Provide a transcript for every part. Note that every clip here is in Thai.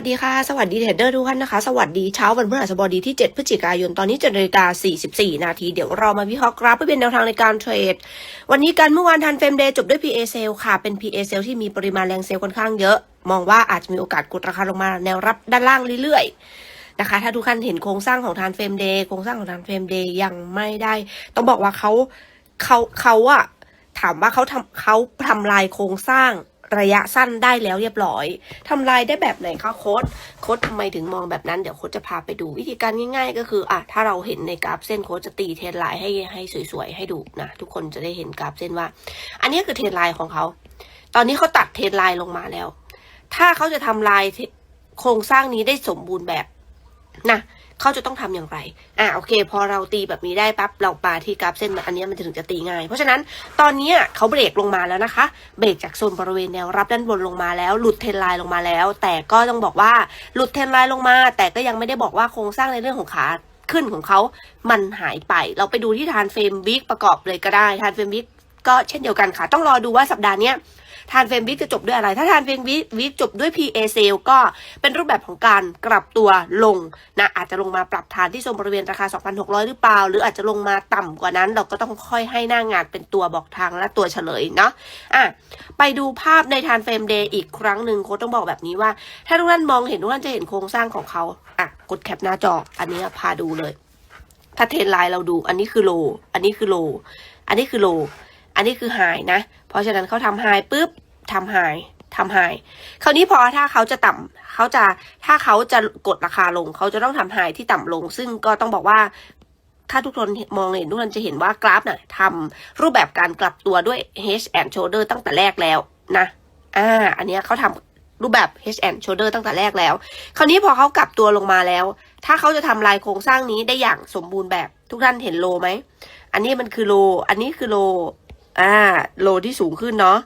สวัสดีค่ะ สวัสดีเทรดเดอร์ทุกท่านนะคะ สวัสดีเช้าวันพฤหัสบดีที่ 7 พฤศจิกายน ตอนนี้7นาฬิกา44 นาที เดี๋ยวเรามาวิเคราะห์กราฟเพื่อเป็นแนวทางในการเทรด วันนี้การเมื่อวานทันเฟรมเดย์จบด้วย PA sale ค่ะ เป็น PA sale ที่มีปริมาณแรงเซลล์ค่อนข้างเยอะ มองว่าอาจจะมีโอกาสกดราคาลงมาแนวรับด้านล่างเรื่อยๆนะคะ ถ้าทุกท่านเห็นโครงสร้างของทานเฟรมเดย์ โครงสร้างของทานเฟรมเดย์ยังไม่ได้ ต้องบอกว่าเขาเขาเขาอะถามว่าเขาทำเขาทำลายโครงสร้าง ระยะสั้นได้แล้วเรียบร้อยทำลายได้แบบไหนคะโค้ดโค้ดทำไมถึงมองแบบนั้นเดี๋ยวโค้ดจะพาไปดูวิธีการง่าย ๆ ก็คืออะถ้าเราเห็นในกราฟเส้นโค้ดจะตีเทรนไลน์ให้ให้สวยๆให้ดูนะทุกคนจะได้เห็นกราฟเส้นว่า อันนี้คือเทรนไลน์ของเขา ตอนนี้เขาตัดเทรนไลน์ลงมาแล้ว ถ้าเขาจะทำลายโครงสร้างนี้ได้สมบูรณ์แบบนะ เขาจะต้องทำอย่างไร อะโอเค พอเราตีแบบนี้ได้ปั๊บเราปาที่กราฟเส้นอันนี้มันถึงจะตีง่าย เพราะฉะนั้นตอนนี้เขาเบรกลงมาแล้วนะคะ เบรกจากโซนบริเวณแนวรับด้านบนลงมาแล้ว หลุดเทรนไลน์ลงมาแล้ว แต่ก็ต้องบอกว่าหลุดเทรนไลน์ลงมา แต่ก็ยังไม่ได้บอกว่าโครงสร้างในเรื่องของขาขึ้นของเขา มันหายไป เราไปดูที่ทานเฟรมวิกประกอบเลยก็ได้ ทานเฟรมวิกก็เช่นเดียวกันค่ะ ต้องรอดูว่าสัปดาห์นี้ ทานเฟรมวิกจะจบด้วยอะไร ถ้าทานเฟรมวิกจบด้วย PA sale ก็เป็นรูปแบบของการกลับตัวลงนะอาจจะลงมาปรับฐานที่โซนบริเวณราคา 2,600 หรือเปล่า หรืออาจจะลงมาต่ำกว่านั้น เราก็ต้องค่อยให้หน้างานเป็นตัวบอกทางและตัวเฉลยเนาะอะไปดูภาพในทานเฟรมเดย์อีกครั้งหนึ่งโค้ชต้องบอกแบบนี้ว่า ถ้าทุกท่านมองเห็นทุกท่านจะเห็นโครงสร้างของเขาอะกดแคปหน้าจออันนี้พาดูเลย ถ้าเทรนไลน์เราดู อันนี้คือโล อันนี้คือโล อันนี้คือโล อันนี้คือไฮนะ เพราะฉะนั้นเขาทำไฮปุ๊บทำไฮทำไฮคราวนี้พอถ้าเขาจะต่ำเขาจะถ้าเขาจะกดราคาลง เขาจะต้องทำไฮที่ต่ำลง ซึ่งก็ต้องบอกว่า ถ้าทุกคนมองเห็นทุกคนจะเห็นว่ากราฟน่ะทำรูปแบบการกลับตัวด้วย H and shoulder ตั้งแต่แรกแล้วนะอ่าอันนี้เขาทำรูปแบบ H and shoulder ตั้งแต่แรกแล้ว คราวนี้พอเขากลับตัวลงมาแล้ว ถ้าเขาจะทำลายโครงสร้างนี้ได้อย่างสมบูรณ์แบบทุกท่านเห็นโลไหมอันนี้มันคือโล อันนี้คือโล อ่าโลที่สูงขึ้นเนาะ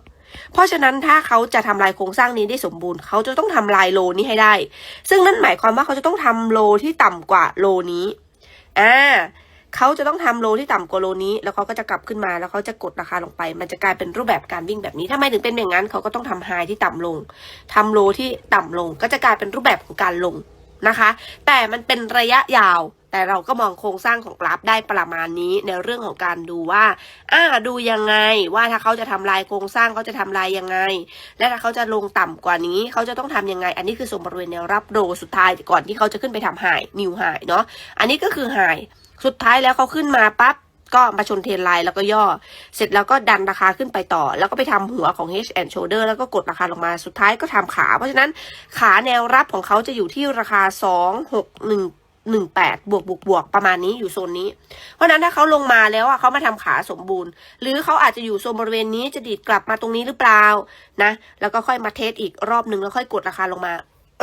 เพราะฉะนั้นถ้าเขาจะทำลายโครงสร้างนี้ได้สมบูรณ์ เขาจะต้องทำลายโลนี้ให้ได้ ซึ่งนั่นหมายความว่าเขาจะต้องทำโลที่ต่ำกว่าโลนี้อ่าเขาจะต้องทำโลที่ต่ำกว่าโลนี้ แล้วเขาก็จะกลับขึ้นมาแล้วเขาจะกดราคาลงไป มันจะกลายเป็นรูปแบบการวิ่งแบบนี้ถ้าไม่ถึงเป็นอย่างนั้นเขาก็ต้องทำไฮที่ต่ำลงทำโลที่ต่ำลงก็จะกลายเป็นรูปแบบของการลง นะคะ แต่มันเป็นระยะยาว แต่เราก็มองโครงสร้างของกราฟได้ประมาณนี้ในเรื่องของการดูว่าอ่าดูยังไงว่าถ้าเขาจะทำลายโครงสร้างเขาจะทำลายยังไง และถ้าเขาจะลงต่ำกว่านี้ เขาจะต้องทำยังไง อันนี้คือส่วนบริเวณแนวรับโดสุดท้ายก่อนที่เขาจะขึ้นไปทำไฮนิวไฮเนาะอันนี้ก็คือไฮสุดท้ายแล้วเขาขึ้นมาปั๊บ ก็มาชนเทรนไลน์แล้วก็ย่อ เสร็จแล้วก็ดันราคาขึ้นไปต่อ แล้วก็ไปทำหัวของ H and shoulder แล้วก็กดราคาลงมาสุดท้ายก็ทำขา เพราะฉะนั้นขาแนวรับของเขาจะอยู่ที่ราคา 2 6 1 1 8บวกบวกบวกประมาณนี้อยู่โซนนี้ เพราะฉะนั้นถ้าเขาลงมาแล้วอะเขามาทำขาสมบูรณ์ หรือเขาอาจจะอยู่โซนบริเวณนี้จะดีดกลับมาตรงนี้หรือเปล่านะ แล้วก็ค่อยมาเทสอีกรอบหนึ่งแล้วค่อยกดราคาลงมา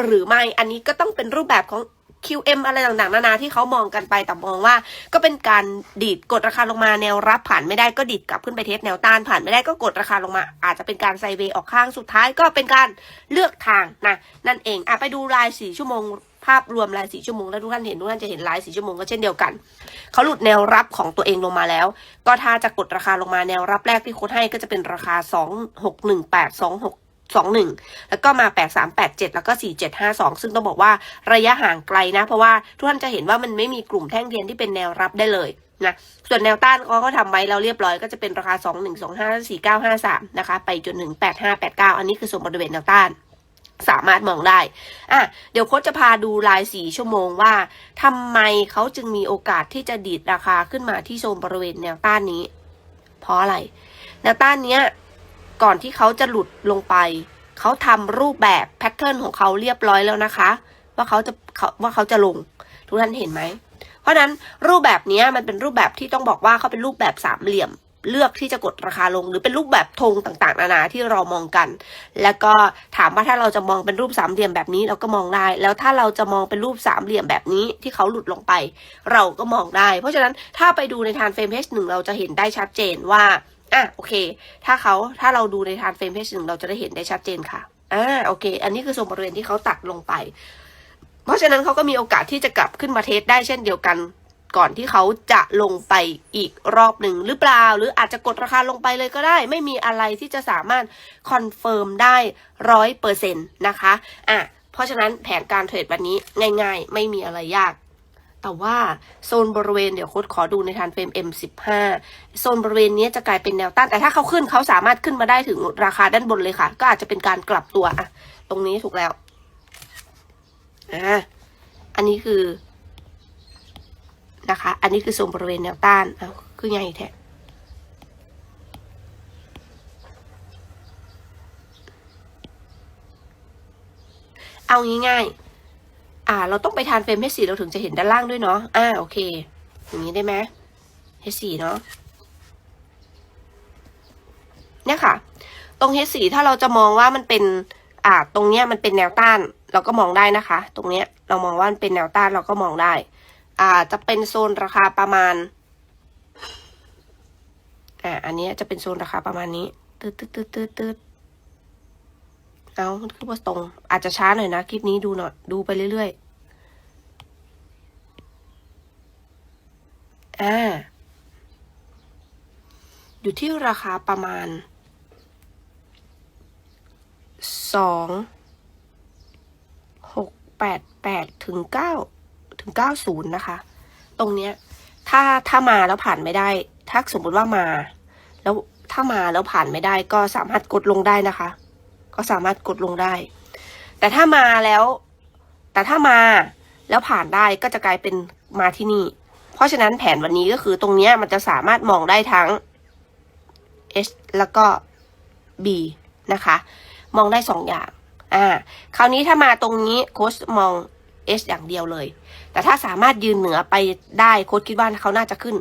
หรือไม่อันนี้ก็ต้องเป็นรูปแบบของ QM อะไรต่างๆ นานาที่เขามองกันไปแต่มองว่า ก็เป็นการดีดกดราคาลงมาแนวรับผ่านไม่ได้ก็ดีดกลับขึ้นไปเทสแนวต้านผ่านไม่ได้ก็กดราคาลงมา อาจจะเป็นการไซเวย์ออกข้างสุดท้ายก็เป็นการเลือกทางนะนั่นเองอะไปดูรายสี่ชั่วโมงภาพรวมรายสี่ชั่วโมงแล้วทุกท่านเห็นทุกท่านจะเห็นรายสี่ชั่วโมงก็เช่นเดียวกันเขาหลุดแนวรับของตัวเองลงมาแล้ว ก็ถ้าจะกดราคาลงมาแนวรับแรกที่โค้ดให้ก็จะเป็นราคาสองหกห นึ่งแปดสองหนึ่งแล้วก็มาแปดสามแปดเจ็ดแล้วก็สี่เจ็ดห้าสองซึ่งต้องบอกว่าระยะห่างไกลนะ เพราะว่าทุกท่านจะเห็นว่ามันไม่มีกลุ่มแท่งเทียนที่เป็นแนวรับได้เลยนะส่วนแนวต้านเขาก็ทำไว้เราเรียบร้อยก็จะเป็นราคาสองหนึ่งสองห้าสี่เก้าห้าสามนะคะ ไปจนถึงแปดห้าแปดเก้าอันนี้คือส่วนบริเวณแนวต้านสามารถมองได้ อะ เดี๋ยวโค้ชจะพาดูรายสี่ชั่วโมงว่าทำไมเขาจึงมีโอกาสที่จะดีดราคาขึ้นมาที่โซนบริเวณแนวต้านนี้ เพราะอะไร แนวต้านเนี้ย ก่อนที่เขาจะหลุดลงไป เขาทำรูปแบบแพทเทิร์นของเขาเรียบร้อยแล้วนะคะ ว่าเขาจะว่าเขาจะลง ทุกท่านเห็นไหม เพราะนั้นรูปแบบนี้มันเป็นรูปแบบที่ต้องบอกว่าเขาเป็นรูปแบบสามเหลี่ยม เลือกที่จะกดราคาลง หรือเป็นรูปแบบธงต่างๆ นานาที่เรามองกัน แล้วก็ถามว่าถ้าเราจะมองเป็นรูปสามเหลี่ยมแบบนี้เราก็มองได้ แล้วถ้าเราจะมองเป็นรูปสามเหลี่ยมแบบนี้ที่เขาหลุดลงไป เราก็มองได้ เพราะฉะนั้นถ้าไปดูในทานเฟรมเพจหนึ่งเราจะเห็นได้ชัดเจนว่า อะโอเค ถ้าเขาถ้าเราดูในทานเฟรมเพจหนึ่งเราจะได้เห็นได้ชัดเจนค่ะอ่าโอเค อันนี้คือส่วนบริเวณที่เขาตัดลงไป เพราะฉะนั้นเขาก็มีโอกาสที่จะกลับขึ้นมาเทสได้เช่นเดียวกัน ก่อนที่เขาจะลงไปอีกรอบหนึ่งหรือเปล่า หรืออาจจะกดราคาลงไปเลยก็ได้ ไม่มีอะไรที่จะสามารถคอนเฟิร์มได้ร้อยเปอร์เซ็นต์นะคะอะเพราะฉะนั้นแผนการเทรดวันนี้ง่าย ๆ ไม่มีอะไรยาก แต่ว่าโซนบริเวณเดี๋ยวโค้ดขอดูในทานเฟรม M15 โซนบริเวณนี้จะกลายเป็นแนวต้าน แต่ถ้าเขาขึ้นเขาสามารถขึ้นมาได้ถึงราคาด้านบนเลยค่ะ ก็อาจจะเป็นการกลับตัวอะตรงนี้ถูกแล้วอ่าอันนี้คือนะคะ อันนี้คือโซนบริเวณแนวต้านเอาคือไงแท้เอาง่ายๆ อ่า เราต้องไปทานเฟรม H4 เราถึงจะเห็นด้านล่างด้วยเนาะอ่าโอเค อย่างนี้ได้ไหม H4 เนาะเนี่ยค่ะ ตรง H4 ถ้าเราจะมองว่ามันเป็น อ่า ตรงเนี้ยมันเป็นแนวต้าน เราก็มองได้นะคะ ตรงเนี้ยเรามองว่ามันเป็นแนวต้านเราก็มองได้ อ่า จะเป็นโซนราคาประมาณ อ่า อันนี้จะเป็นโซนราคาประมาณนี้ตืดตืดตืดตืดตืด เอามันคือว่าตรง อาจจะช้าหน่อยนะคลิปนี้ดูหน่อยดูไปเรื่อยๆ อ่า อยู่ที่ราคาประมาณสองหกแปดแปดถึงเก้าถึงเก้าศูนย์นะคะ ตรงเนี้ย ถ้าถ้ามาแล้วผ่านไม่ได้ ถ้าสมมติว่ามา แล้วถ้ามาแล้วผ่านไม่ได้ก็สามารถกดลงได้นะคะ ก็สามารถกดลงได้ แต่ถ้ามาแล้ว แต่ถ้ามาแล้วผ่านได้ก็จะกลายเป็นมาที่นี่ เพราะฉะนั้นแผนวันนี้ก็คือตรงนี้มันจะสามารถมองได้ทั้ง H แล้วก็ B นะคะ มองได้สองอย่าง อ่า คราวนี้ถ้ามาตรงนี้โค้ชมอง H อย่างเดียวเลย แต่ถ้าสามารถยืนเหนือไปได้โค้ชคิดว่าเขาน่าจะขึ้น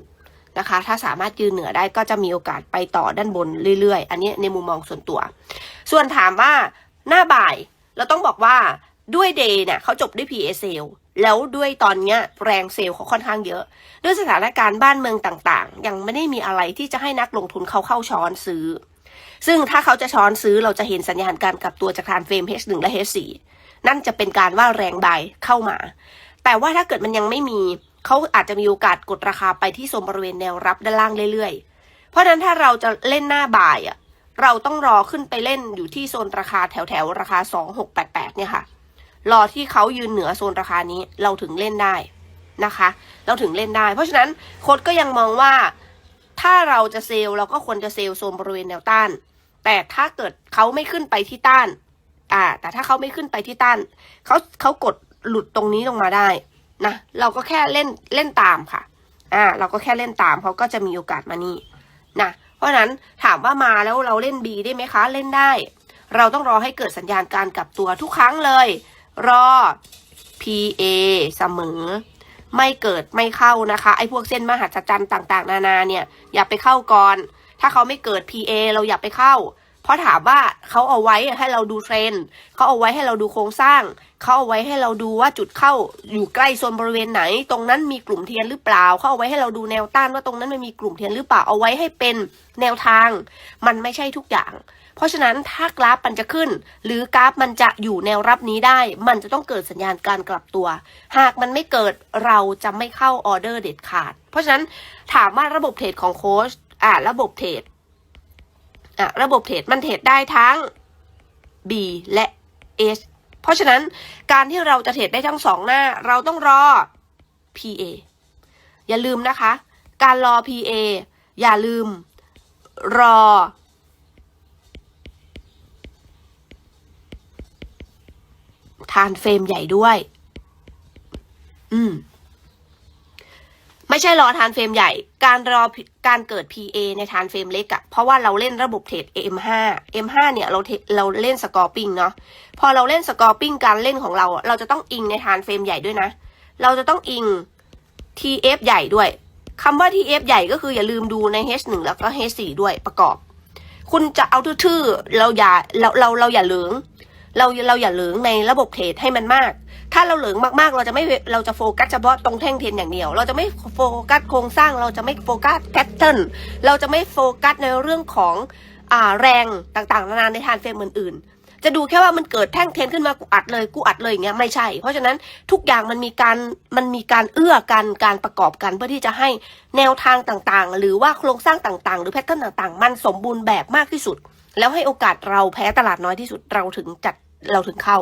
นะคะ ถ้าสามารถยืนเหนือได้ก็จะมีโอกาสไปต่อด้านบนเรื่อยๆ อันนี้ในมุมมองส่วนตัว ส่วนถามว่าหน้าบ่ายเราต้องบอกว่าด้วยเดย์เนี่ยเขาจบด้วย PA เซลแล้วด้วยตอนเนี้ยแรงเซลล์เขาค่อนข้างเยอะ ด้วยสถานการณ์บ้านเมืองต่างๆ ยังไม่ได้มีอะไรที่จะให้นักลงทุนเขาเข้าช้อนซื้อ ซึ่งถ้าเขาจะช้อนซื้อเราจะเห็นสัญญาณการกลับตัวจากทานเฟรม H1 และ H4 นั่นจะเป็นการว่าแรงบายเข้ามา แต่ว่าถ้าเกิดมันยังไม่มี เขาอาจจะมีโอกาสกดราคาไปที่โซนบริเวณแนวรับด้านล่างเรื่อยๆ เพราะนั้นถ้าเราจะเล่นหน้าบ่ายอะเราต้องรอขึ้นไปเล่นอยู่ที่โซนราคาแถวๆราคา 2688 เนี่ยค่ะ รอที่เขายืนเหนือโซนราคานี้เราถึงเล่นได้นะคะ เราถึงเล่นได้ เพราะฉะนั้นโค้ดก็ยังมองว่าถ้าเราจะเซลล์เราก็ควรจะเซลล์โซนบริเวณแนวต้าน แต่ถ้าเกิดเขาไม่ขึ้นไปที่ต้าน อ่า แต่ถ้าเขาไม่ขึ้นไปที่ต้านเขาเขากดหลุดตรงนี้ลงมาได้ นะเราก็แค่เล่นเล่นตามค่ะอ่าเราก็แค่เล่นตามเขาก็จะมีโอกาสมานี่นะเพราะฉะนั้นถามว่ามาแล้วเราเล่น B ได้ไหมคะเล่นได้ เราต้องรอให้เกิดสัญญาณการกลับตัวทุกครั้งเลย รอ PA เสมอ ไม่เกิดไม่เข้านะคะไอ้พวกเส้นมหัศจรรย์ต่างๆ นานาเนี่ยอย่าไปเข้าก่อน ถ้าเขาไม่เกิด PA เราอย่าไปเข้า เพราะถามว่าเขาเอาไว้ให้เราดูเทรนเขาเอาไว้ให้เราดูโครงสร้าง เขาเอาไว้ให้เราดูว่าจุดเข้าอยู่ใกล้โซนบริเวณไหน ตรงนั้นมีกลุ่มเทียนหรือเปล่า เขาเอาไว้ให้เราดูแนวต้านว่าตรงนั้นมันมีกลุ่มเทียนหรือเปล่า เอาไว้ให้เป็นแนวทาง มันไม่ใช่ทุกอย่าง เพราะฉะนั้นถ้ากราฟมันจะขึ้น หรือกราฟมันจะอยู่แนวรับนี้ได้ มันจะต้องเกิดสัญญาณการกลับตัว หากมันไม่เกิดเราจะไม่เข้าออเดอร์เด็ดขาด เพราะฉะนั้นถามว่าระบบเทรดของโค้ชอ่าระบบเทรด อะระบบเทรดมันเทรดได้ทั้ง B และ S เพราะฉะนั้นการที่เราจะเทรดได้ทั้งสองหน้า เราต้องรอ PA อย่าลืมนะคะ การรอ PA อย่าลืมรอ ทานเฟรมใหญ่ด้วย อืม ใช่รอทานเฟรมใหญ่ การรอการเกิด PA ในทานเฟรมเล็กอะเพราะว่าเราเล่นระบบเทรด M5 M5 เนี่ยเราเทเราเล่นสกอร์ปิ้งเนาะ พอเราเล่นสกอร์ปิ้งการเล่นของเรา เราจะต้องอิงในทานเฟรมใหญ่ด้วยนะ เราจะต้องอิง TF ใหญ่ด้วยคำว่า TF ใหญ่ก็คืออย่าลืมดูใน H1 แล้วก็ H4 ด้วยประกอบ คุณจะเอาทื่อๆเราอย่าเราเราเราอย่าเหลืองเราเราอย่าเหลืองในระบบเทรดให้มันมาก ถ้าเราเหลืองมากๆ เราจะไม่เราจะโฟกัสเฉพาะตรงแท่งเทียนอย่างเดียว เราจะไม่โฟกัสโครงสร้าง เราจะไม่โฟกัสแพทเทิร์นเราจะไม่โฟกัสในเรื่องของอ่าแรงต่างๆ นานาในทานเฟรมอื่นๆ จะดูแค่ว่ามันเกิดแท่งเทียนขึ้นมากูอัดเลยกูอัดเลยอย่างเงี้ยไม่ใช่ เพราะฉะนั้นทุกอย่างมันมีการมันมีการเอื้อกันการประกอบกันเพื่อที่จะให้แนวทางต่างๆ หรือว่าโครงสร้างต่างๆ หรือแพทเทิร์นต่างๆ มันสมบูรณ์แบบมากที่สุด แล้วให้โอกาสเราแพ้ตลาดน้อยที่สุดเราถึงจัด เราถึงเข้า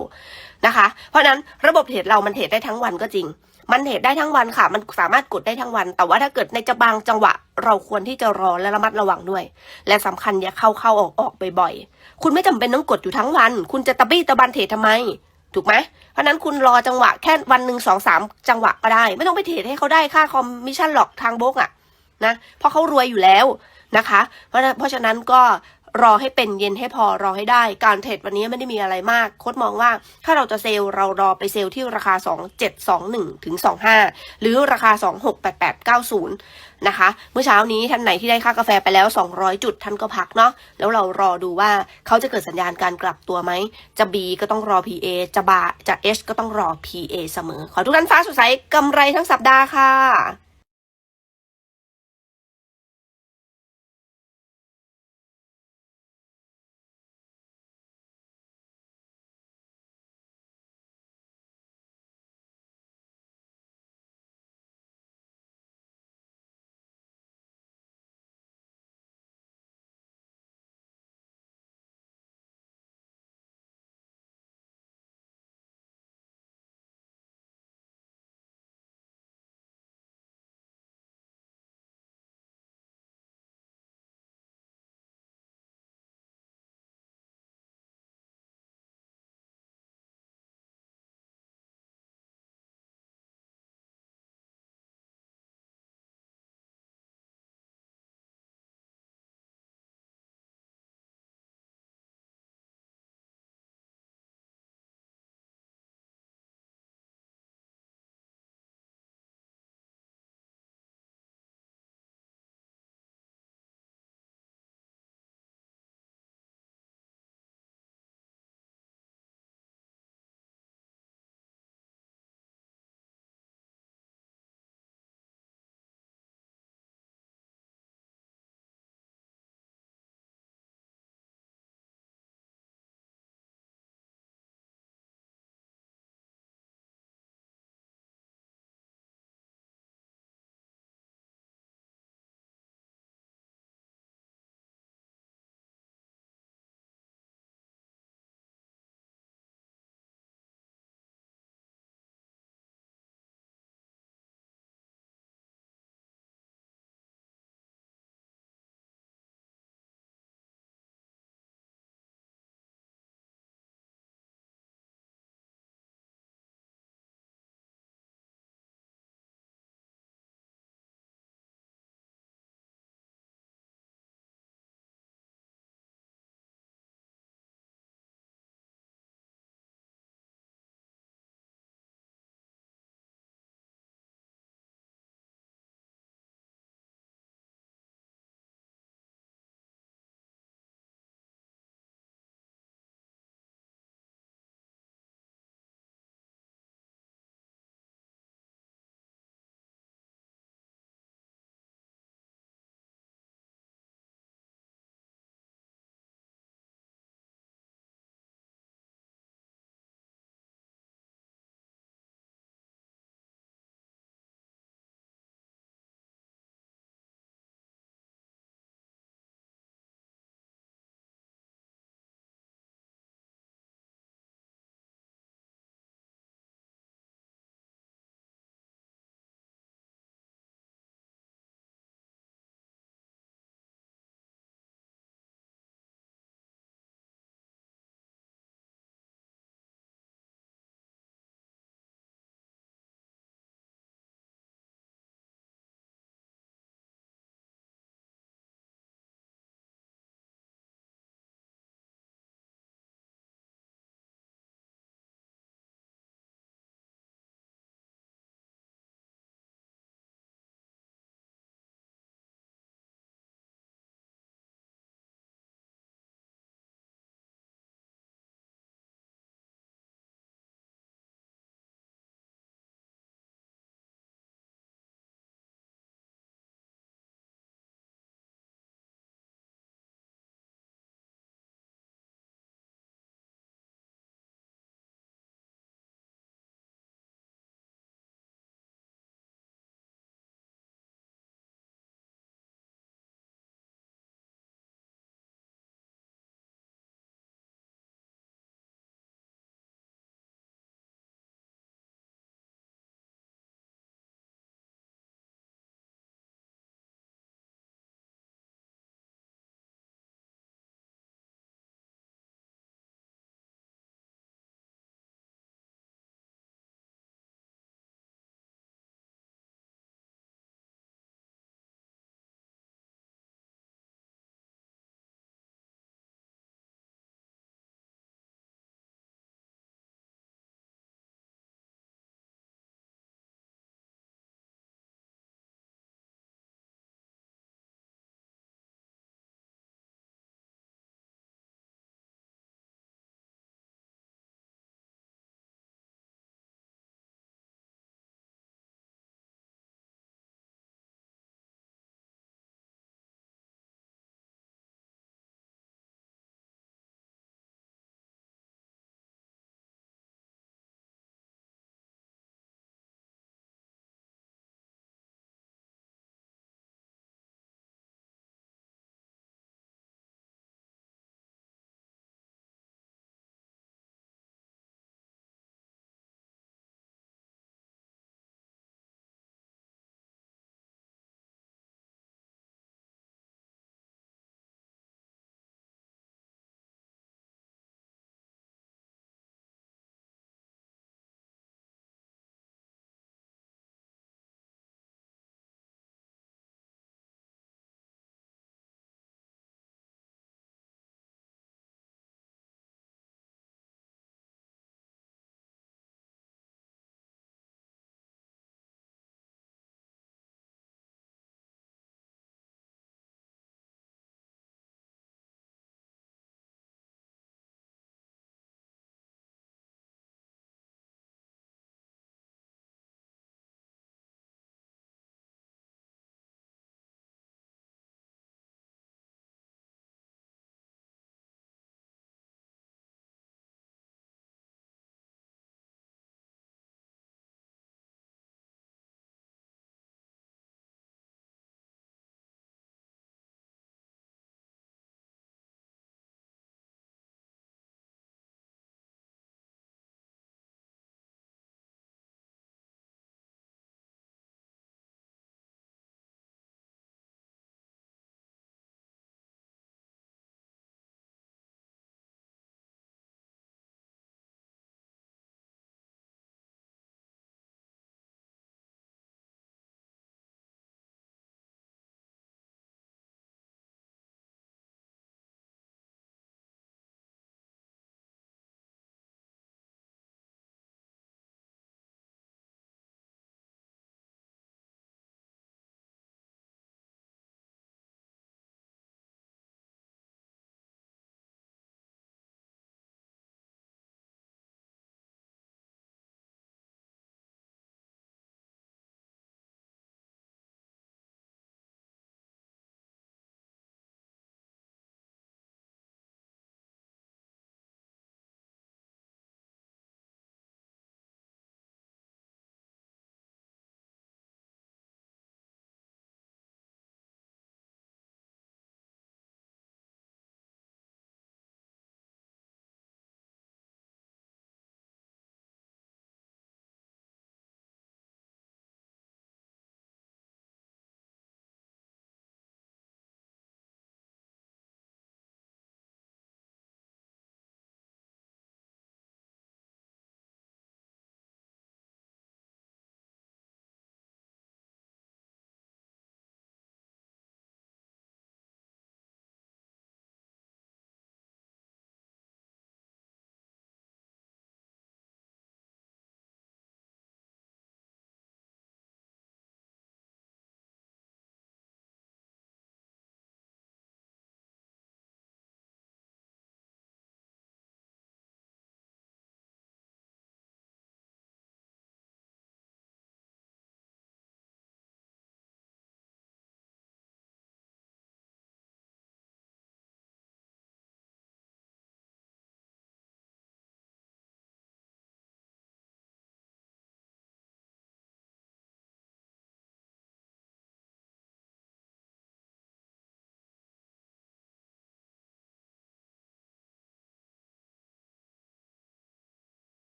นะคะ เพราะนั้นระบบเทรดเรามันเทรดได้ทั้งวันก็จริง มันเทรดได้ทั้งวันค่ะ มันสามารถกดได้ทั้งวัน แต่ว่าถ้าเกิดในจะบางจังหวะ เราควรที่จะรอและระมัดระวังด้วย และสำคัญอย่าเข้าเข้าออกออกบ่อยๆ คุณไม่จำเป็นต้องกดอยู่ทั้งวัน คุณจะตะบี้ตะบันเทรดทำไม ถูกไหม เพราะนั้นคุณรอจังหวะแค่วันหนึ่งสองสามจังหวะก็ได้ ไม่ต้องไปเทรดให้เขาได้ค่าคอมมิชชั่นหรอกทางโบกอะนะ เพราะเขารวยอยู่แล้วนะคะ เพราะเพราะฉะนั้นก็ รอให้เป็นเย็นให้พอรอให้ได้ การเทรดวันนี้ไม่ได้มีอะไรมาก โค้ดมองว่าถ้าเราจะเซลล์เรารอไปเซลล์ที่ราคา 2721ถึง25 หรือราคา 268890 นะคะ เมื่อเช้านี้ท่านไหนที่ได้ค่ากาแฟไปแล้ว 200 จุดท่านก็พักเนาะแล้วเรารอดูว่าเขาจะเกิดสัญญาณการกลับตัวไหม จะ B ก็ต้องรอ PA จะบาจะ H ก็ต้องรอ PA เสมอ ขอทุกท่านฟ้าสดใสกำไรทั้งสัปดาห์ค่ะ